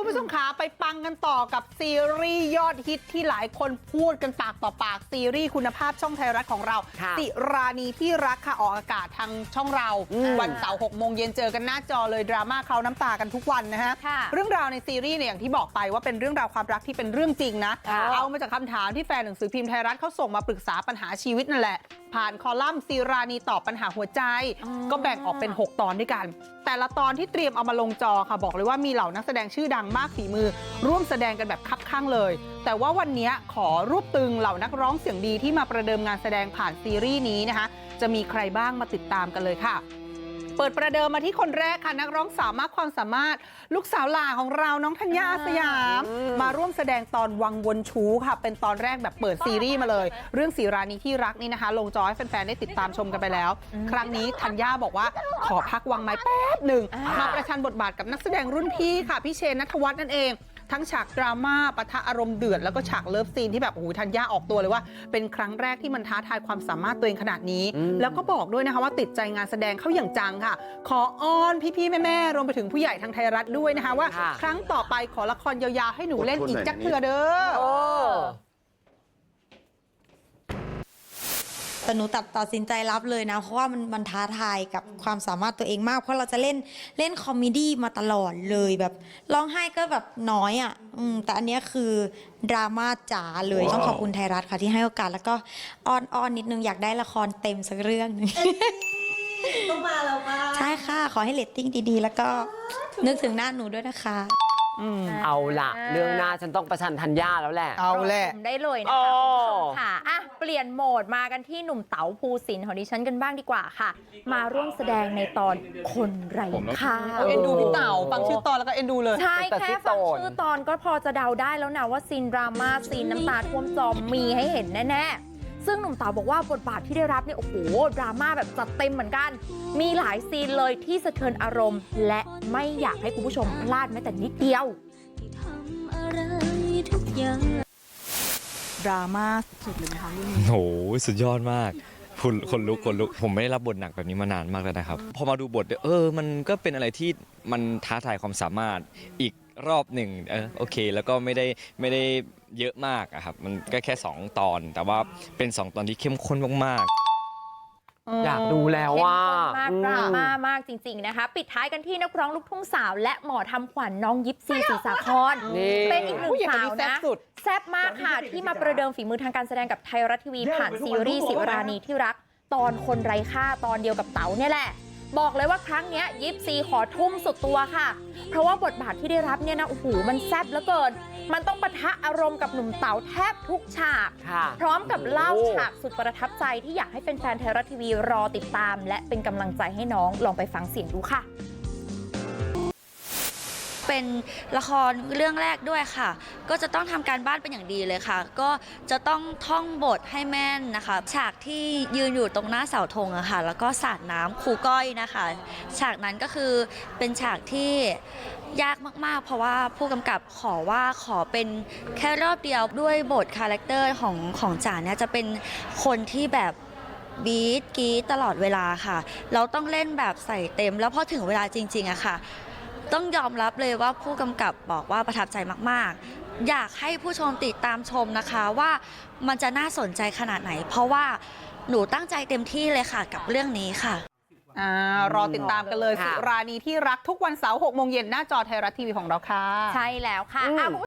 คุณผู้ชมขาไปปังกันต่อกับซีรีส์ยอดฮิตที่หลายคนพูดกันปากต่อปากซีรีส์คุณภาพช่องไทยรัฐของเราค่ะสิรานีที่รักค่ะออกอากาศทางช่องเราอืมวันเสาร์6โมงเย็นเจอกันหน้าจอเลยดราม่าเคล้าน้ำตากันทุกวันนะฮะค่ะเรื่องราวในซีรีส์เนี่ยอย่างที่บอกไปว่าเป็นเรื่องราวความรักที่เป็นเรื่องจริงนะค่ะเอามาจากคำถามที่แฟนหนังสือพิมพ์ไทยรัฐเขาส่งมาปรึกษาปัญหาชีวิตนั่นแหละผ่านคอลัมน์ซีรานีตอบปัญหาหัวใจอ๋อก็แบ่งออกเป็น 6 ตอนด้วยกัน แต่ละตอนที่เตรียมเอามาลงจอค่ะบอกเลยว่ามีเหล่านักแสดงชื่อดังมากฝีมือ ร่วมแสดงกันแบบคับข้างเลย แต่ว่าวันนี้ขอรวบตึงเหล่านักร้องเสียงดีที่มาประเดิมงานแสดงผ่านซีรีส์นี้นะคะจะมีใครบ้างมาติดตามกันเลยค่ะ เปิดประเดิมมาที่คนแรกค่ะนักร้องสาวมากความสามารถ ลูกสาวหล่าของเราน้องธัญญาอาสยามอืมมาร่วมแสดงตอนวังวนชู้ค่ะ เป็นตอนแรกแบบเปิดซีรีส์มาเลย เรื่องสีรานีที่รักนี่นะคะ ลงจอให้แฟนๆได้ติดตามชมกันไปแล้ว ครั้งนี้ธัญญาบอกว่าขอพักวังไม้แป๊บหนึ่งอ่ามมาประชันบทบาทกับนักแสดงรุ่นพี่ค่ะพี่เชนนัทวัฒน์นั่นเอง ทั้งฉากดราม่าปะทะอารมณ์เดือดแล้วก็ฉากเลิฟซีนที่แบบโอ้โหธัญญาออกตัวเลยว่า เป็นครั้งแรกที่มันท้าทายความสามารถตัวเองขนาดนี้อืมแล้วก็บอกด้วยนะคะว่าติดใจงานแสดงเข้าอย่างจังค่ะ ขออ้อนพี่ๆแม่ๆรวมไปถึงผู้ใหญ่ทางไทยรัฐด้วยนะคะว่าค่ะครั้งต่อไปขอละครยาวๆให้หนูเล่นอีกจักเถื่อเด้อ โอ้ แต่หนูตัดตัดสินใจรับเลยนะ เพราะว่ามันมันท้าทายกับความสามารถตัวเองมาก เพราะเราจะเล่นเล่นคอมเมดี้มาตลอดเลยแบบร้องไห้ก็แบบน้อยอะอืมแต่อันเนี้ยคือดราม่าจ๋าเลยต้องขอบคุณไทยรัฐค่ะที่ให้โอกาสแล้วก็อ้อนอ้อนนิดนึงอยากได้ละครเต็มสักเรื่องหนึง ต้องมาแล้วมาใช่ค่ะ ขอให้เรตติ้งดีๆ แล้วก็นึกถึงหน้าหนูด้วยนะคะ อืม เอาละเรื่องหน้าฉันต้องประชันธัญญาแล้วแหละ เอาแหละ ชมได้เลยนะโอ้คะคุณผู้ชมค่ะอะ เปลี่ยนโหมดมากันที่หนุ่มเต๋าภูสินทร์ของดิฉันกันบ้างดีกว่าค่ะ มาร่วมแสดงในตอนคนไร้ค่าเอาเอ็นดูพี่เต๋าฟังชื่อตอนแล้วก็เอ็นดูเลย ใช่แต่แค่ที่ฟังโตนชื่อตอนก็พอจะเดาได้แล้วนะว่าซีนดราม่าซีนน้ำตาท่วมจอมีให้เห็นแน่ๆ ซึ่งหนุ่มเต๋าบอกว่าบทบาทที่ได้รับเนี่ยโอ้โหดราม่าแบบจัดเต็มเหมือนกัน มีหลายซีนเลยที่สะเทือนอารมณ์ และไม่อยากให้คุณผู้ชมพลาดแม้แต่นิดเดียว ดราม่าสุดเลยไหมคะเรื่องนี้โหสุดยอดมากคนคนลุกคนลุกผมไม่ได้รับบทหนักแบบนี้มานานมากแล้วนะครับ พอมาดูบทเออ มันก็เป็นอะไรที่มันท้าทายความสามารถอีกรอบหนึ่งเออโอเค แล้วก็ไม่ได้ไม่ได้เยอะมากอะครับ มันก็แค่ 2 ตอน แต่ว่าเป็น 2 ตอนที่เข้มข้นมากๆ อยากดูแล้วว่าเข้มข้นมากดราม่ามากจริง ๆนะคะ ปิดท้ายกันที่นักร้องลูกทุ่งสาว และหมอทำขวัญน้องยิปซีศรีสาครนี่ เป็นอีกหนึ่งผู้หญิงคนสานี้วแซ่บนะสุดแซ่บมากค่ะ ที่มาประเดิมฝีมือทางการแสดงกับไทยรัฐทีวีผ่านซีรีส์สิวรานีที่รัก ตอนคนไร้ค่าตอนเดียวกับเต๋าเนี่ยแหละ บอกเลยว่าครั้งเนี้ยยิปซีขอทุ่มสุดตัวค่ะ เพราะว่าบทบาทที่ได้รับเนี่ยนะโอ้โหมันแซ่บเหลือเกิน มันต้องปะทะอารมณ์กับหนุ่มเต๋าแทบทุกฉากค่ะพร้อมกับเล่าโอ้ฉากสุดประทับใจที่อยากให้แฟนๆไทยรัฐทีวีรอติดตาม และเป็นกำลังใจให้น้องลองไปฟังเสียงดูค่ะ เป็นละครเรื่องแรกด้วยค่ะ ก็จะต้องทำการบ้านเป็นอย่างดีเลยค่ะ ก็จะต้องท่องบทให้แม่นนะคะ ฉากที่ยืนอยู่ตรงหน้าเสาธงอะค่ะ แล้วก็สาดน้ำครูก้อยนะคะ ฉากนั้นก็คือเป็นฉากที่ยากมากๆ เพราะว่าผู้กำกับขอว่าขอเป็นแค่รอบเดียวด้วยบทคาแรคเตอร์ของของจ๋าเนี่ยจะเป็นคนที่แบบ บีทกรีดตลอดเวลาค่ะ เราต้องเล่นแบบใส่เต็ม แล้วพอถึงเวลาจริงๆอะค่ะ ต้องยอมรับเลยว่าผู้กำกับบอกว่าประทับใจมาก ๆ อยากให้ผู้ชมติดตามชมนะคะว่ามันจะน่าสนใจขนาดไหน เพราะว่าหนูตั้งใจเต็มที่เลยค่ะกับเรื่องนี้ค่ะ อ่ารอติดตามกันเลยค่ะสิรานีที่รักทุกวันเสาร์6โมงเย็นหน้าจอไทยรัฐทีวีของเราค่ะ ใช่แล้วค่ะอืมอะคุณผู้